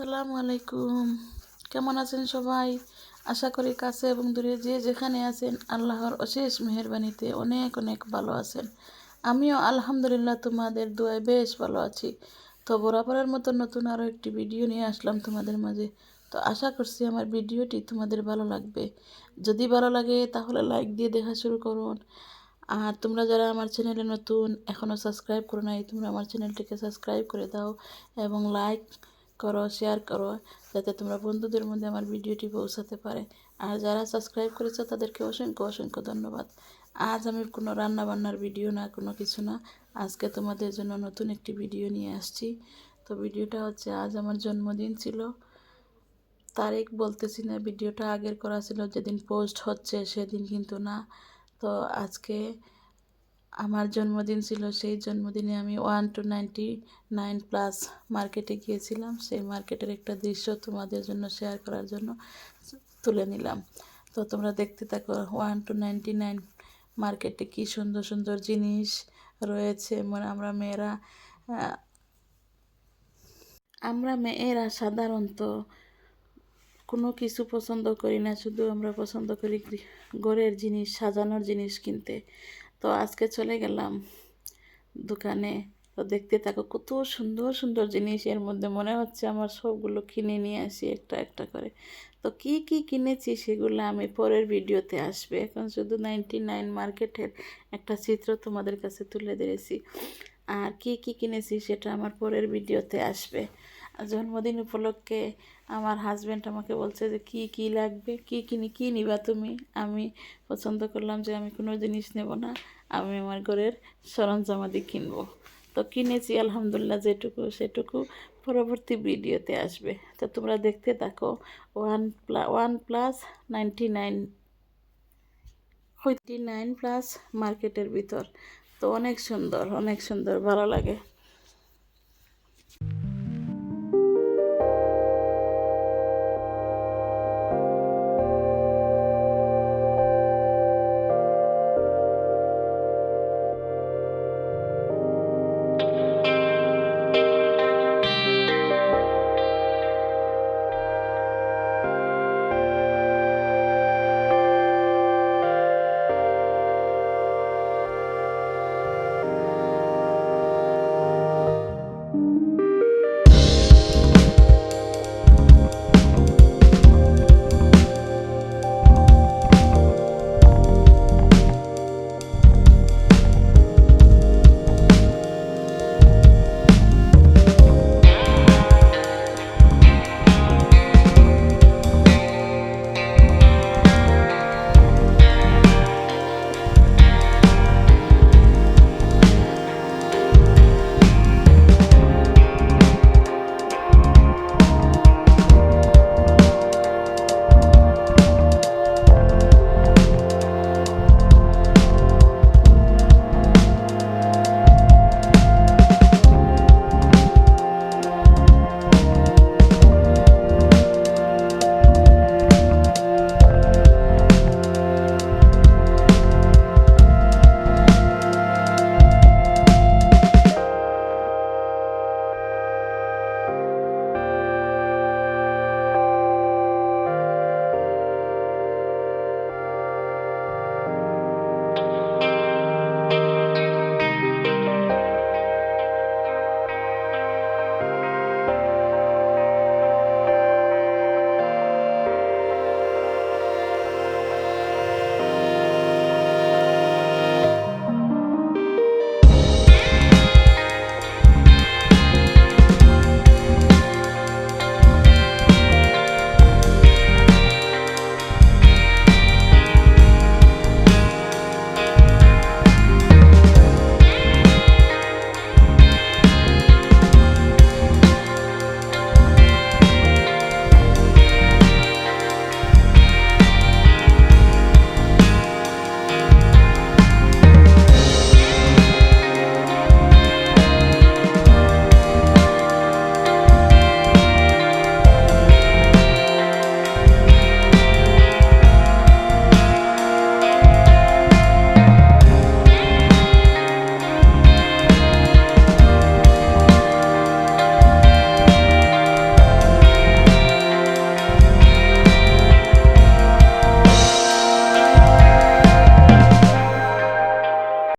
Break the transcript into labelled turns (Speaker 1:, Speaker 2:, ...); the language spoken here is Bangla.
Speaker 1: আসসালামু আলাইকুম। কেমন আছেন সবাই? আশা করি কাছে এবং দূরে যে যেখানে আছেন, আল্লাহর অশেষ মেহরবানিতে অনেক অনেক ভালো আছেন। আমিও আলহামদুলিল্লাহ তোমাদের দোয়ায় বেশ ভালো আছি। তো বরাবরের মতো নতুন আরও একটি ভিডিও নিয়ে আসলাম তোমাদের মাঝে। তো আশা করছি আমার ভিডিওটি তোমাদের ভালো লাগবে। যদি ভালো লাগে তাহলে লাইক দিয়ে দেখা শুরু করুন। আর তোমরা যারা আমার চ্যানেলে নতুন এখনও সাবস্ক্রাইব করো নাই, তোমরা আমার চ্যানেলটিকে সাবস্ক্রাইব করে দাও এবং লাইক করো শেয়ার করো, যাতে তোমরা বন্ধুদের মধ্যে আমার ভিডিওটি পৌঁছাতে পারে। আর যারা সাবস্ক্রাইব করেছ, তাদেরকে অসংখ্য অসংখ্য ধন্যবাদ। আজ আমি কোনো রান্না বান্নার ভিডিও না, কোনো কিছু না। আজকে তোমাদের জন্য নতুন একটি ভিডিও নিয়ে আসছি। তো ভিডিওটা হচ্ছে, আজ আমার জন্মদিন ছিল। তারিখ বলতেছি না ভিডিওটা আগের করা ছিল, যেদিন পোস্ট হচ্ছে সেদিন কিন্তু না। তো আজকে আমার জন্মদিন ছিল, সেই জন্মদিনে আমি one two ninety nine plus মার্কেটে গিয়েছিলাম। সেই মার্কেটের একটা দৃশ্য তোমাদের জন্য শেয়ার করার জন্য তুলে নিলাম। তো তোমরা দেখতে থাকো ওয়ান টু নাইনটি নাইন মার্কেটে কী সুন্দর সুন্দর জিনিস রয়েছে। মানে আমরা মেয়েরা আমরা মেয়েরা সাধারণত কোনো কিছু পছন্দ করি না, শুধু আমরা পছন্দ করি ঘরের জিনিস, সাজানোর জিনিস কিনতে। তো আজকে চলে গেলাম দোকানে। তো দেখতে থাকো কত সুন্দর সুন্দর জিনিস। এর মধ্যে মনে হচ্ছে আমার সবগুলো কিনে নিয়ে আসি একটা একটা করে। তো কি কি কিনেছি সেগুলো আমি পরের ভিডিওতে আসবে। এখন শুধু নাইনটি নাইন মার্কেটের একটা চিত্র তোমাদের কাছে তুলে ধরেছি। আর কি কি কিনেছি সেটা আমার পরের ভিডিওতে আসবে। জন্মদিন উপলক্ষে আমার হাজব্যান্ড আমাকে বলছে যে, কি কি লাগবে? কি কিনি কি নিবা তুমি? আমি পছন্দ করলাম যে, আমি কোনো জিনিস নেব না। আমি আমার ঘরের সরঞ্জামাদি কিনবো। তো কিনেছি, আলহামদুলিল্লাহ, যেটুকু, সেটুকু। পরবর্তী ভিডিওতে আসবে। তো তোমরা দেখতে থাকো। One প্লা one plus ninety nine nine plus মার্কেটের ভিতর। তো অনেক সুন্দর অনেক সুন্দর, ভালো লাগে।